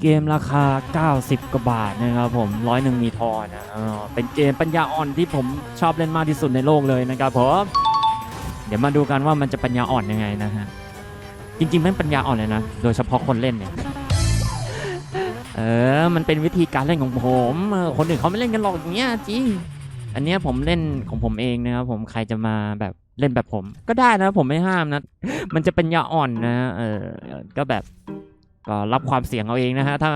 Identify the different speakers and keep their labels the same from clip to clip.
Speaker 1: เกมราคา 90 กว่าบาทนะครับผมร้อยหนึ่งมีทอนนะเออเป็นเกมปัญญาอ่อนที่ผมชอบเล่นมากที่สุดในโลกเลยนะครับผมเดี๋ยวมาดูกันว่ามันจะปัญญาอ่อนยังไงนะฮะจริงๆไม่ปัญญาอ่อนเลยนะ โดยเฉพาะคนเล่นเนี่ยเออ มันเป็นวิธีการเล่นของผม คนอื่นเขาไม่เล่นกันหรอกอย่างเงี้ยจริงอันเนี้ยผมเล่นของผมเองนะครับผมใครจะมาแบบเล่นแบบผม ก็ได้นะผมไม่ห้ามนะ มันจะเป็นยาอ่อนนะ เออ ก็แบบ ก็รับความเสี่ยงเอาเองนะฮะ ถ้า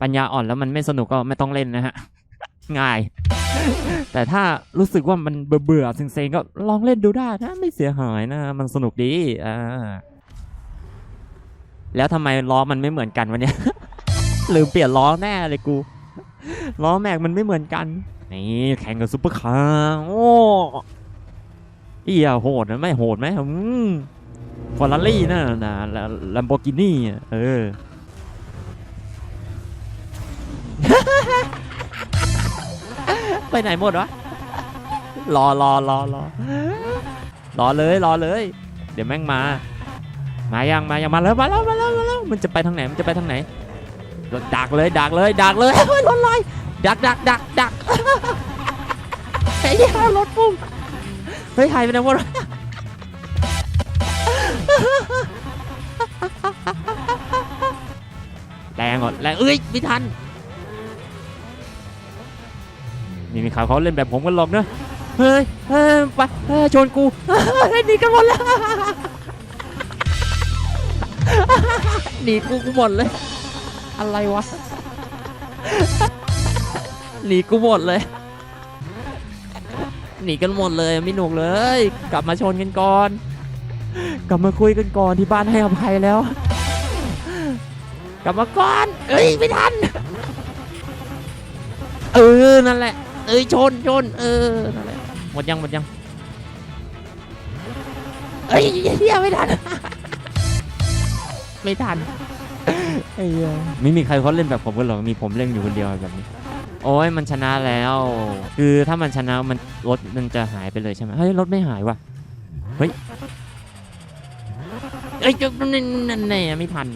Speaker 1: ปัญญาอ่อนแล้วมันไม่สนุกก็ไม่ต้องเล่นนะฮะ ง่าย แต่ถ้ารู้สึกว่ามันเบื่อๆเซ็งๆก็ลองเล่นดูได้นะ ไม่เสียหายนะ มันสนุกดีอ่าแล้วทำไมล้อมันไม่เหมือนกันวะเนี่ยลืมเปลี่ยนล้อแน่เลยกูล้อแม็กมันไม่เหมือนกัน นี่แข่งกับซุปเปอร์คาร์โอ้เอียโหดนะไม่โหดไหมอืม ฟอร์รารี่น่ะนะลัมโบกินี่เออไปไหนหมดวะ รอรอรอรอรอเลยรอเลย เดี๋ยวแม่งมา มายังมายังมาแล้วมาแล้วมาแล้วมาแล้วมันจะไปทางไหนมันจะไปทางไหนดักเลยดักเลยดักเลยเฮ้ยรถลอยดักดักดักดักไอ้เหี้ยรถปุ้มเฮ้ยหายไปไหนหมดวะ ก่อนแรงเอ้ยไม่ทันนี่มีข่าวเขาเล่นแบบผมกันหรอกเนอะเฮ้ยเฮ้ยไปเฮ้ยชนกูเฮ้ยหนีกันหมดแล้วหนีกูกูหมดเลย อะไรวะหนีกูหมดเลยหนีกันหมดเลยไม่หนุกเลย กลับมาชนกันก่อน กลับมาคุยกันก่อนที่บ้านให้อภัยแล้ว กลับมาก่อน เอ้ยไม่ทัน เออ นั่นแหละ เอ้ยชนชนเออ นั่นแหละ หมดยังหมดยัง เอ้ยเฮียไม่ทัน ไม่ทันไอ้เหี้ยไม่มีใครเขาเล่นแบบผมกันหรอกมีผมเล่นอยู่คนเดียวแบบนี้ โอ้ยมันชนะแล้ว คือถ้ามันชนะมันรถมันจะหายไปเลยใช่ไหมเฮ้ยรถไม่หายว่ะเฮ้ยเอ้ยจุ๊บนั่นนั่นนี่ไม่ทัน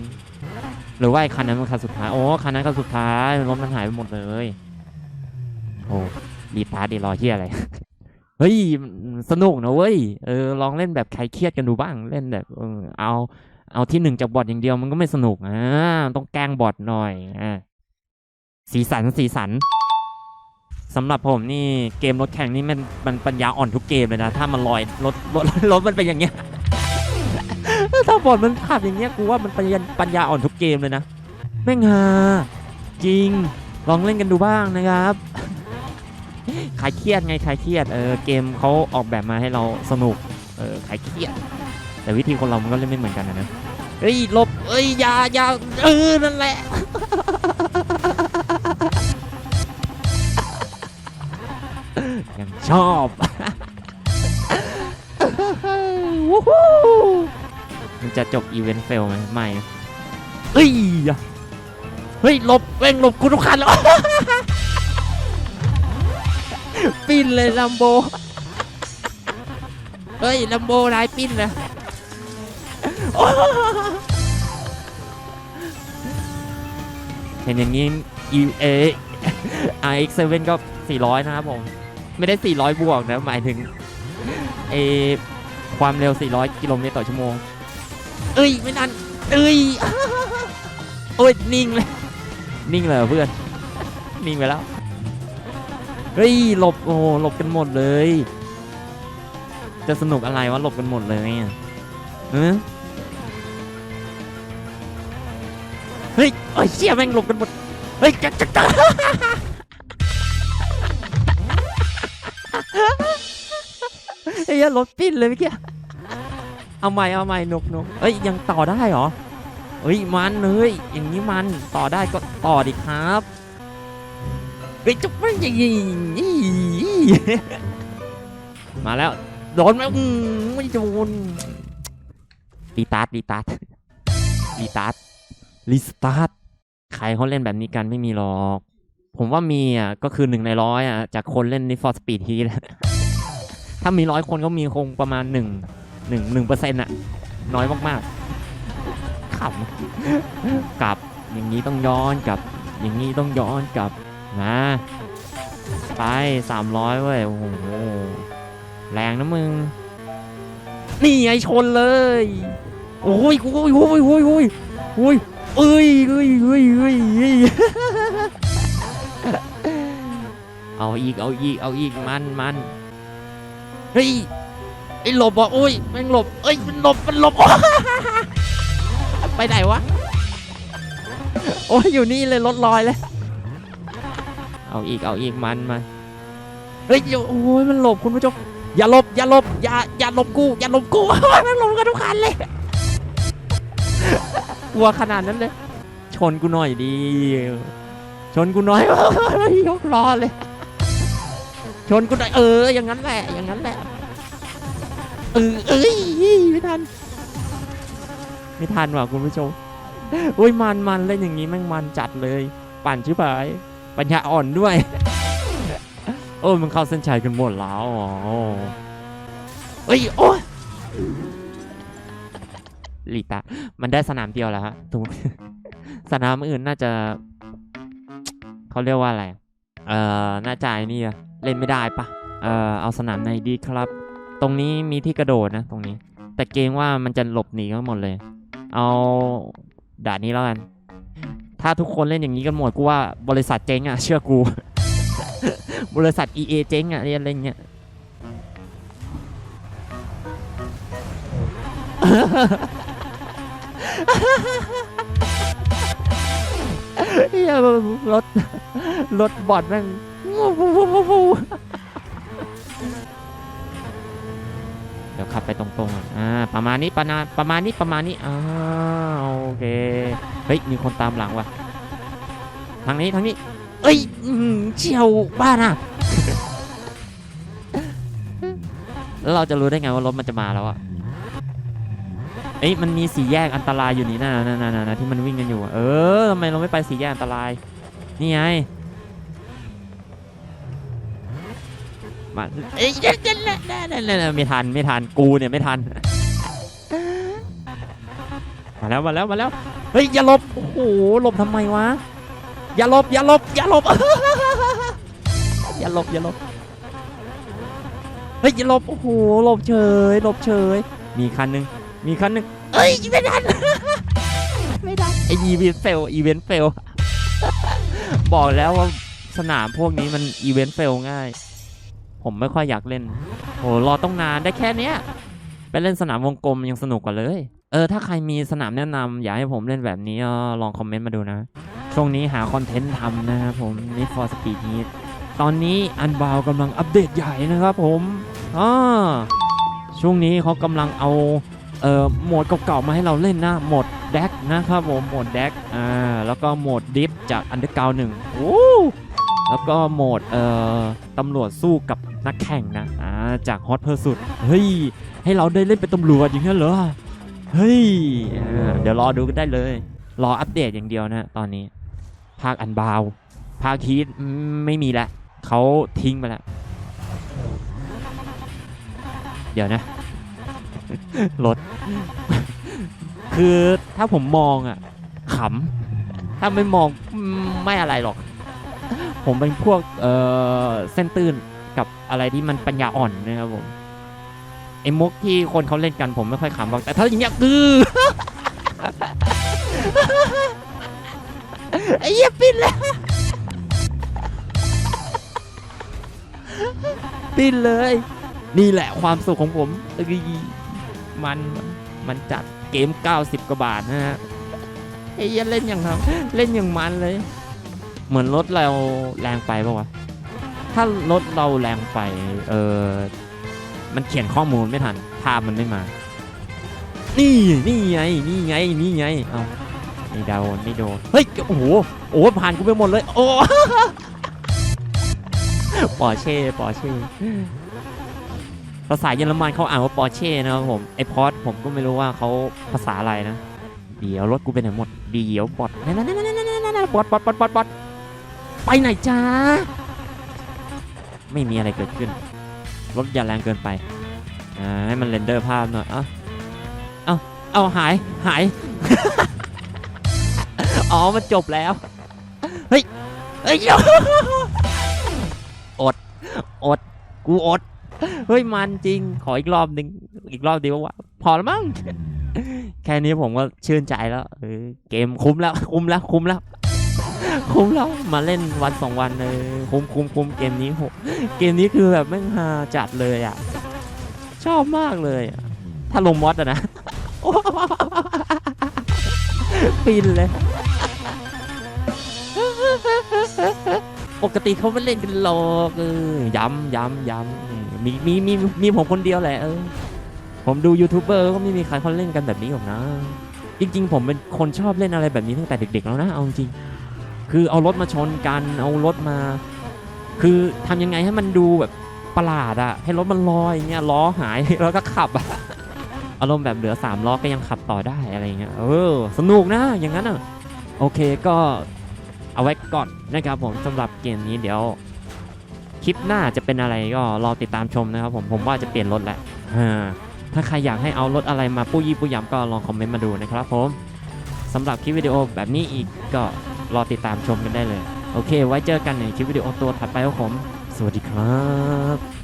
Speaker 1: หรือว่าไอ้คันนั้นมันคันสุดท้าย โอ้คันนั้นคันสุดท้ายรถมันหายไปหมดเลย โอ้รีบตาร์ทดีรอเที่ยอะไร เฮ้ยสนุกนะเว้ย เออลองเล่นแบบใครเครียดกันดูบ้างเล่นแบบเออเอา เอาที่หนึ่งจากบอทอย่างเดียวมันก็ไม่สนุกอ่าต้องแกล้งบอทหน่อยอ่าสีสันสีสันสำหรับผมนี่เกมรถแข่งนี่มันมันปัญญาอ่อนทุกเกมเลยนะ ถ้ามันลอยรถรถรถมันเป็นอย่างเงี้ย ถ้าบอทมันขับอย่างเงี้ยกูว่ามันปัญญาปัญญาอ่อนทุกเกมเลยนะ แม่งฮาจริง ลองเล่นกันดูบ้างนะครับคลายเครียดไงคลายเครียดเออเกมเขาออกแบบมาให้เราสนุกเออคลายเครียด แต่วิธีคนเรามันก็เล่นไม่เหมือนกันนะเฮ้ยลบเอ้ยยายาเออนั่นแหละยังชอบวู้ฮู้ มันจะจบอีเวนต์เฟลไหมไม่เฮ้ยเฮ้ยหลบเว้งหลบกูทุกคันแล้วปิ้นเลยลัมโบเฮ้ยลัมโบนายปิ้นเลยเห็นอย่างนี้ e a RX 7ก็ 400 นะครับผม ไม่ได้ 400 บวกนะ หมายถึงเอความเร็ว 400 กิโลเมตรต่อชั่วโมง เอ้ยไม่ทันเอ้ยโอ้ยนิ่งเลยนิ่งเลยเพื่อนนิ่งไปแล้วเฮ้ยหลบโอ้หลบกันหมดเลย จะสนุกอะไรวะหลบกันหมดเลยอะเออเฮ้ยเอ้ยเชี่ยแม่งหลบกันหมดเฮ้ยจักจักจักเฮ้ยรถปิ้นเลยเมื่อกี้ เอาใหม่เอาใหม่หนุกหนุกเอ้ยยังต่อได้เหรอเฮ้ยมันเฮ้ยอย่างนี้มันต่อได้ก็ต่อดิครับเฮ้ยจุ๊บไม่ยิงมาแล้วโดนไหมไม่โดนรีตาร์ทรีตาร์ทรีตาร์ทรีสตาร์ทใครเขาเล่นแบบนี้กันไม่มีหรอก ผมว่ามีอะก็คือหนึ่งในร้อยอะจากคนเล่น Need for Speed Heat ถ้ามีร้อยคนก็มีคงประมาณหนึ่ง หนึ่งหนึ่งเปอร์เซ็นต์อะน้อยมากๆขำกลับอย่างนี้ต้องย้อนกลับ อย่างนี้ต้องย้อนกลับนะไปสามร้อยเว้ยโอ้โหแรงนะมึง นี่ไงชนเลย โอ้ยโอ้ยโอ้ยโอ้ยโอ้ยโอ้ยเอ้ยเอ้ยเอ้ยเอ้ยเอ้ยเอาอีก เอาอีก เอาอีก มันมันเฮ้ย ไอ้หลบบอกโอ้ยแม่งหลบเอ้ยมันหลบมันหลบไปไหนวะโอ้ยอยู่นี่เลยรถลอยเลยเอาอีกเอาอีกมันมาเฮ้ยโอ้ยมันหลบคุณผู้ชมอย่าหลบอย่าหลบอย่าอย่าหลบกูอย่าหลบกูม่งหลบกันทุกคันเลยกลัวขนาดนั้นเลย ชนกูหน่อยดี ชนกูหน่อยยกล้อเลย ชนกูหน่อยเอออย่างนั้นแหละอย่างนั้นแหละ เออเอ้ยไม่ทัน ไม่ทันว่ะคุณผู้ชมอุ้ยมันมันเล่นอย่างนี้แม่งมันจัดเลย ปั่นชิบหายปัญญาอ่อนด้วย โอ้ยมันเข้าเส้นชัยกันหมดแล้วอ๋อเอ้ยโอ้ยลีตา มันได้สนามเดียวแล้วฮะถูกสนามอื่นน่าจะ เขาเรียกว่าอะไร เอ่อ น่าจะไอ้นี่เล่นไม่ได้ปะ เอ่อ เอาสนามไหนดีครับ รงนี้มีที่กระโดดนะ ตรงนี้ แต่เกรงว่ามันจะหลบหนีกันหมดเลย เอาด่านนี้แล้วกัน ถ้าทุกคนเล่นอย่างนี้กันหมดกูว่าบริษัทเจ๊งอะ เชื่อกู บริษัท EA เจ๊งอะเรียนอะไรเงี้ยเหี้ยรถรถบอดแม่งวู้วู้วู้วู้วู้ เดี๋ยวขับไปตรงๆอะอ่า ประมาณนี้ประมาณประมาณนี้ประมาณนี้อ่าโอเค เฮ้ย มีคนตามหลังว่ะ ทางนี้ทางนี้ เอ้ยเฉียวบ้านอะแล้วเราจะรู้ได้ไงว่ารถมันจะมาแล้วอะเอ้ย มันมีสี่แยกอันตรายอยู่นี่นะนะนะนะที่มันวิ่งกันอยู่ เออทำไมเราไม่ไปสี่แยกอันตราย นี่ไง มาเอ้ยเดี๋ยวเดี๋ยวเดี๋ยวเดี๋ยวเดี๋ย วเดี๋ยไม่ทันไม่ทันกูเนี่ยไม่ทัน มาแล้วมาแล้วมาแล้วเฮ้ยอย่าหลบโอ้โหหลบทำไมวะอย่าหลบอย่าหลบอย่าหลบอย่าหลบอย่าหลบเฮ้ยอย่าหลบโอ้โหหลบเฉยหลบเฉย มีคันหนึงมีคันหนึ่งเอ้ยไม่ทันไม่ทันไออีเวนต์เฟลอีเวนต์เฟลบอกแล้วว่าสนามพวกนี้มันอีเวนต์เฟลง่าย ผมไม่ค่อยอยากเล่นโหรอต้องนานได้แค่เนี้ยไปเล่นสนามวงกลมยังสนุกกว่าเลย เออถ้าใครมีสนามแนะนำอยากให้ผมเล่นแบบนี้ก็ลองคอมเมนต์มาดูนะ ช่วงนี้หาคอนเทนต์ทำนะครับผม Need for Speed Heat ตอนนี้อันบาวกำลังอัปเดตใหญ่นะครับผมอ่าช่วงนี้เขากำลังเอาเอ่อโหมดเก่าๆมาให้เราเล่นนะโหมดแดกนะครับผมโหมดแดกอ่าแล้วก็โหมดดิฟจากอันเดอร์กาวหนึ่งโอ้ แล้วก็โหมดเอ่อตำรวจสู้กับนักแข่งนะอ่าจากฮอตเพอร์สุดเฮ้ยให้เราได้เล่นเป็นตำรวจอย่างนั้นเหรอเฮ้ยเดี๋ยวรอดูกันได้เลย รออัปเดตอย่างเดียวนะตอนนี้ ภาคอันบาว ภาคฮีทไม่มีล้วเขาทิ้งไปแล้ว เดี๋ยวนะรถคือถ้าผมมองอะขำถ้าไม่มองไม่อะไรหรอก ผมเป็นพวกเออเส้นตื้นกับอะไรที่มันปัญญาอ่อนนะครับผมไอ้มุกที่คนเขาเล่นกันผมไม่ค่อยขำหรอกแต่ถ้าอย่างเงี้ยคือไอ้เหี้ยปินแล้วปินเลย นี่แหละความสุขของผมมันมันจัดเกม 90 กว่าบาทนะฮะไอ้เหี้ยเล่นอย่างครับเล่นอย่างมันเลย เหมือนรถเราแรงไปปะวะ ถ้ารถเราแรงไป เออ มันเขียนข้อมูลไม่ทัน ภาพมันไม่มา นี่ นี่ไง นี่ไง นี่ไง เอาไม่โดนไม่โดน เฮ้ย โอ้โห โอ้โหผ่านกูไปหมดเลย โอ้ปอร์เช่ ปอร์เช่ ภาษาเยอรมันเขาอ่านว่าปอร์เช่นะครับผม ไอพอดผมก็ไม่รู้ว่าเขาภาษาอะไรนะ เดี๋ยวรถกูไปไหนหมด เดี๋ยวบอดนั่นนั่นนั่นนั่นนั่นบอดบอดบอดบอดบอด ไปไหนจ้า ไม่มีอะไรเกิดขึ้น รถอย่าแรงเกินไป อ่า ให้มันเรนเดอร์ภาพหน่อย เอ้า เอ้า เอาหาย หาย อ๋อ มันจบแล้ว เฮ้ย เฮ้ย อด อด กูอด เฮ้ย มันจริง ขออีกรอบหนึ่งอีกรอบดีวว่า พอแล้วมั้ง แค่นี้ผมก็ชื่นใจแล้ว เกมคุ้มแล้ว คุ้มแล้ว คุ้มแล้ว คุ้มแล้วมาเล่นวันสองวันเลยคุ้มคุ้มคุ้มเกมนี้โหเกมนี้คือแบบแม่งฮาจัดเลยอะ ชอบมากเลยอะถ้าลงมอดอะนะปินเลย ปกติเขาไม่เล่นกันหรอกเออย้ำย้ำย้ำมมีมีมีมีผมคนเดียวแหละเออผมดูยูทูบเบอร์ก็ไม่มีใครเขาเล่นกันแบบนี้หรอกนะ จริง ๆ ผมเป็นคนชอบเล่นอะไรแบบนี้ตั้งแต่เด็ก ๆ แล้วนะเอาจริง คือเอารถมาชนกันเอารถมา คือทำยังไงให้มันดูแบบประหลาดอะให้รถมันลอยเงี้ยล้อหายแล้วก็ขับอะอารมณ์แบบเหลือสามล้อก็ยังขับต่อได้อะไรเงี้ยเออสนุกนะอย่างนั้นอะโอเคก็เอาไว้ก่อนนะครับผมสำหรับเกมนี้เดี๋ยวคลิปหน้าจะเป็นอะไรก็รอติดตามชมนะครับผมผมว่าจะเปลี่ยนรถแหละถ้าใครอยากให้เอารถอะไรมาปู้ยี่ปู้ยำก็ลองคอมเมนต์มาดูนะครับผมสำหรับคลิปวิดีโอแบบนี้อีกก็ รอติดตามชมกันได้เลย โอเค ไว้เจอกันในคลิปวิดีโอตัวถัดไปครับผม สวัสดีครับ